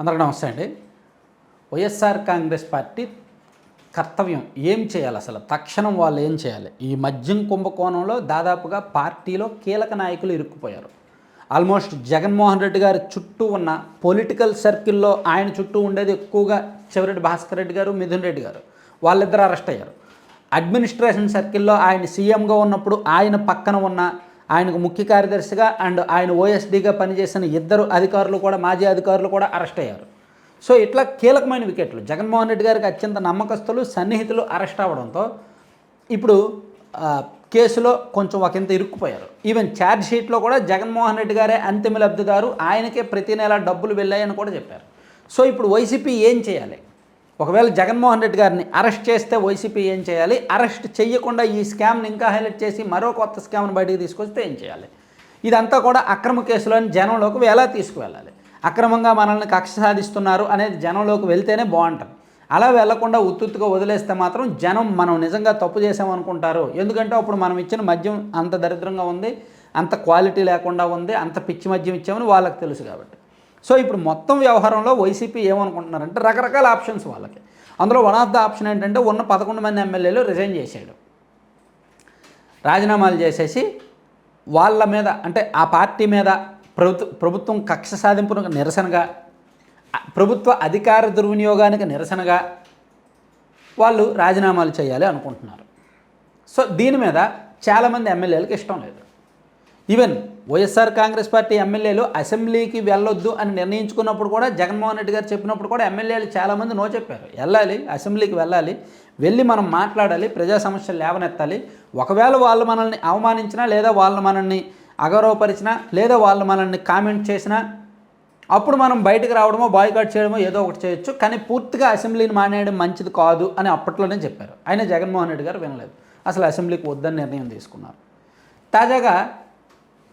అందరికీ నమస్తే అండి. వైఎస్ఆర్ కాంగ్రెస్ పార్టీ కర్తవ్యం ఏం చేయాలి అసలు? తక్షణం వాళ్ళు ఏం చేయాలి? ఈ మద్యం కుంభకోణంలో దాదాపుగా పార్టీలో కీలక నాయకులు ఇరుక్కుపోయారు. ఆల్మోస్ట్ జగన్మోహన్ రెడ్డి గారి చుట్టూ ఉన్న పొలిటికల్ సర్కిల్లో ఆయన చుట్టూ ఉండేది ఎక్కువగా చెవిరెడ్డి భాస్కర్ రెడ్డి గారు మిథున్ రెడ్డి గారు. వాళ్ళిద్దరు అరెస్ట్ అయ్యారు. అడ్మినిస్ట్రేషన్ సర్కిల్లో ఆయన సీఎంగా ఉన్నప్పుడు ఆయన పక్కన ఉన్న ఆయనకు ముఖ్య కార్యదర్శిగా అండ్ ఆయన ఓఎస్డీగా పనిచేసిన ఇద్దరు అధికారులు కూడా మాజీ అధికారులు కూడా అరెస్ట్ అయ్యారు. సో ఇట్లా కీలకమైన వికెట్లు. జగన్మోహన్ రెడ్డి గారికి అత్యంత నమ్మకస్తులు సన్నిహితులు అరెస్ట్ అవ్వడంతో ఇప్పుడు కేసులో కొంచెం ఒకంత ఇరుక్కుపోయారు. ఈవెన్ ఛార్జ్ షీట్లో కూడా జగన్మోహన్ రెడ్డి గారే అంతిమ లబ్ధిదారు. ఆయనకే ప్రతి నెల డబ్బులు వెళ్ళాయని కూడా చెప్పారు. సో ఇప్పుడు వైసీపీ ఏం చేయాలి? ఒకవేళ జగన్మోహన్ రెడ్డి గారిని అరెస్ట్ చేస్తే వైసీపీ ఏం చేయాలి? అరెస్ట్ చేయకుండా ఈ స్కామ్ని ఇంకా హైలైట్ చేసి మరో కొత్త స్కామ్ని బయటికి తీసుకొస్తే ఏం చేయాలి? ఇదంతా కూడా అక్రమ కేసులోని జనంలోకి ఎలా తీసుకువెళ్ళాలి? అక్రమంగా మనల్ని కక్ష సాధిస్తున్నారు అనేది జనంలోకి వెళ్తేనే బాగుంటుంది. అలా వెళ్ళకుండా ఉత్తుత్తుగా వదిలేస్తే మాత్రం జనం మనం నిజంగా తప్పు చేసామనుకుంటారు ఎందుకంటే అప్పుడు మనం ఇచ్చిన మద్యం అంత దరిద్రంగా ఉంది అంత క్వాలిటీ లేకుండా ఉంది అంత పిచ్చి మద్యం ఇచ్చామని వాళ్ళకి తెలుసు కాబట్టి. సో ఇప్పుడు మొత్తం వ్యవహారంలో వైసీపీ ఏమనుకుంటున్నారంటే రకరకాల ఆప్షన్స్ వాళ్ళకి. అందులో వన్ ఆఫ్ ద ఆప్షన్ ఏంటంటే ఉన్న పదకొండు మంది ఎమ్మెల్యేలు రిజైన్ చేశాడు. రాజీనామాలు చేసేసి వాళ్ళ మీద అంటే ఆ పార్టీ మీద ప్రభుత్వ ప్రభుత్వం కక్ష సాధింపునకు నిరసనగా ప్రభుత్వ అధికార దుర్వినియోగానికి నిరసనగా వాళ్ళు రాజీనామాలు చేయాలి అనుకుంటున్నారు. సో దీని మీద చాలామంది ఎమ్మెల్యేలకు ఇష్టం లేదు. ఈవెన్ వైఎస్ఆర్ కాంగ్రెస్ పార్టీ ఎమ్మెల్యేలు అసెంబ్లీకి వెళ్ళొద్దు అని నిర్ణయించుకున్నప్పుడు కూడా జగన్మోహన్ రెడ్డి గారు చెప్పినప్పుడు కూడా ఎమ్మెల్యేలు చాలామంది నో చెప్పారు. వెళ్ళాలి అసెంబ్లీకి వెళ్ళాలి వెళ్ళి మనం మాట్లాడాలి ప్రజా సమస్యలు లేవనెత్తాలి. ఒకవేళ వాళ్ళు మనల్ని అవమానించినా లేదా వాళ్ళు మనల్ని అగౌరవపరిచినా లేదా వాళ్ళు మనల్ని కామెంట్ చేసినా అప్పుడు మనం బయటకు రావడమో బాయ్కాట్ చేయడమో ఏదో ఒకటి చేయొచ్చు. కానీ పూర్తిగా అసెంబ్లీని మానేయడం మంచిది కాదు అని అప్పట్లోనే చెప్పారు. ఆయన జగన్మోహన్ రెడ్డి గారు వినలేదు. అసలు అసెంబ్లీకి వద్దని నిర్ణయం తీసుకున్నారు. తాజాగా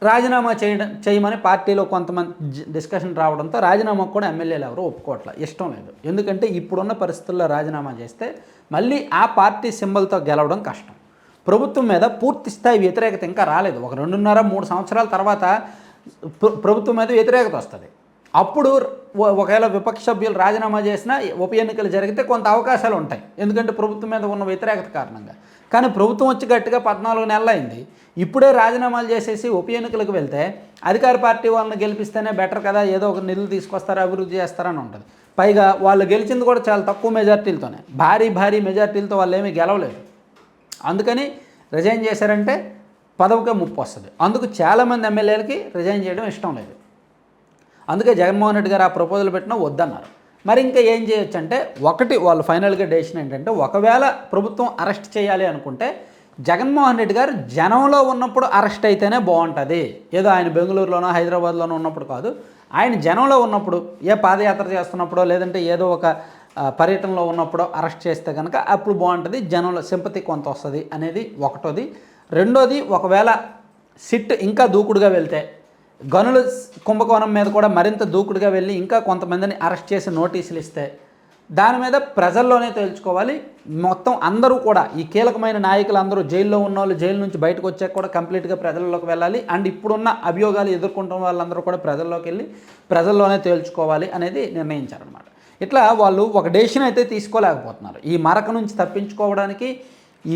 రాజీనామా చేయడం చేయమని పార్టీలో కొంతమంది డిస్కషన్ రావడంతో రాజీనామా కూడా ఎమ్మెల్యేలు ఎవరు ఒప్పుకోవట్లే. ఇష్టం లేదు. ఎందుకంటే ఇప్పుడున్న పరిస్థితుల్లో రాజీనామా చేస్తే మళ్ళీ ఆ పార్టీ సింబల్తో గెలవడం కష్టం. ప్రభుత్వం మీద పూర్తి స్థాయి వ్యతిరేకత ఇంకా రాలేదు. ఒక రెండున్నర మూడు సంవత్సరాల తర్వాత ప్రభుత్వం మీద వ్యతిరేకత వస్తుంది. అప్పుడు ఒకవేళ విపక్ష సభ్యులు రాజీనామా చేసినా ఉప ఎన్నికలు జరిగితే కొంత అవకాశాలు ఉంటాయి. ఎందుకంటే ప్రభుత్వం మీద ఉన్న వ్యతిరేకత కారణంగా. కానీ ప్రభుత్వం వచ్చి గట్టిగా పద్నాలుగు నెలలు అయింది ఇప్పుడే రాజీనామాలు చేసేసి ఉప ఎన్నికలకు వెళ్తే అధికార పార్టీ వాళ్ళని గెలిపిస్తేనే బెటర్ కదా ఏదో ఒక నిధులు తీసుకొస్తారు అభివృద్ధి చేస్తారని ఉంటుంది. పైగా వాళ్ళు గెలిచింది కూడా చాలా తక్కువ మెజార్టీలతోనే. భారీ భారీ మెజార్టీలతో వాళ్ళు ఏమీ గెలవలేదు. అందుకని రిజైన్ చేశారంటే పదవికే ముప్పు వస్తుంది. అందుకు చాలామంది ఎమ్మెల్యేలకి రిజైన్ చేయడం ఇష్టం లేదు. అందుకే జగన్మోహన్ రెడ్డి గారు ఆ ప్రపోజల్ పెట్టినా వద్దన్నారు. మరి ఇంకా ఏం చేయొచ్చు అంటే ఒకటి వాళ్ళు ఫైనల్గా డెసిషన్ ఏంటంటే ఒకవేళ ప్రభుత్వం అరెస్ట్ చేయాలి అనుకుంటే జగన్మోహన్ రెడ్డి గారు జనంలో ఉన్నప్పుడు అరెస్ట్ అయితేనే బాగుంటుంది. ఏదో ఆయన బెంగళూరులోనో హైదరాబాద్లోనో ఉన్నప్పుడు కాదు. ఆయన జనంలో ఉన్నప్పుడు ఏ పాదయాత్ర చేస్తున్నప్పుడో లేదంటే ఏదో ఒక పర్యటనలో ఉన్నప్పుడో అరెస్ట్ చేస్తే కనుక అప్పుడు బాగుంటుంది. జనంలో సింపతి కొంత వస్తుంది అనేది ఒకటోది. రెండోది ఒకవేళ సిట్ ఇంకా దూకుడుగా వెళ్తే గనుల కుంభకోణం మీద కూడా మరింత దూకుడుగా వెళ్ళి ఇంకా కొంతమందిని అరెస్ట్ చేసి నోటీసులు ఇస్తే దాని మీద ప్రజల్లోనే తేల్చుకోవాలి. మొత్తం అందరూ కూడా ఈ కీలకమైన నాయకులు అందరూ జైల్లో ఉన్న వాళ్ళు జైలు నుంచి బయటకు వచ్చాక కూడా కంప్లీట్గా ప్రజల్లోకి వెళ్ళాలి. అండ్ ఇప్పుడున్న అభియోగాలు ఎదుర్కొంటున్న వాళ్ళందరూ కూడా ప్రజల్లోకి వెళ్ళి ప్రజల్లోనే తేల్చుకోవాలి అనేది నిర్ణయించారనమాట ఇట్లా వాళ్ళు ఒక డెసిషన్ అయితే తీసుకోలేకపోతున్నారు. ఈ మరక నుంచి తప్పించుకోవడానికి ఈ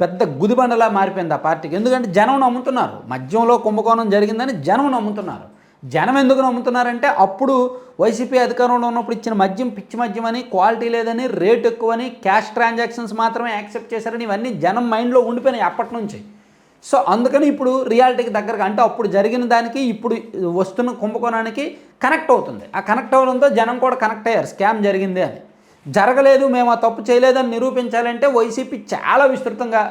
పెద్ద గుదిబండలా మారిపోయింది ఆ పార్టీకి. ఎందుకంటే జనం నమ్ముతున్నారు. మద్యంలో కుంభకోణం జరిగిందని జనం నమ్ముతున్నారు. జనం ఎందుకు నమ్ముతున్నారంటే అప్పుడు వైసీపీ అధికారంలో ఉన్నప్పుడు ఇచ్చిన మద్యం పిచ్చి మద్యం అని క్వాలిటీ లేదని రేట్ ఎక్కువని క్యాష్ ట్రాన్సాక్షన్స్ మాత్రమే యాక్సెప్ట్ చేశారని ఇవన్నీ జనం మైండ్లో ఉండిపోయినాయి అప్పటి నుంచి. సో అందుకని ఇప్పుడు రియాలిటీకి దగ్గరగా అంటే అప్పుడు జరిగిన దానికి ఇప్పుడు వస్తున్న కుంభకోణానికి కనెక్ట్ అవుతుంది. ఆ కనెక్ట్ అవ్వడంతో జనం కూడా కనెక్ట్ అయ్యారు. స్కామ్ జరిగింది అని. జరగలేదు మేము ఆ తప్పు చేయలేదని నిరూపించాలంటే వైసీపీ చాలా విస్తృతంగా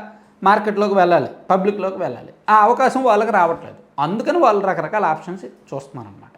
మార్కెట్లోకి వెళ్ళాలి పబ్లిక్లోకి వెళ్ళాలి. ఆ అవకాశం వాళ్ళకి రావట్లేదు. అందుకని వాళ్ళు రకరకాల ఆప్షన్స్ చూస్తున్నారన్నమాట.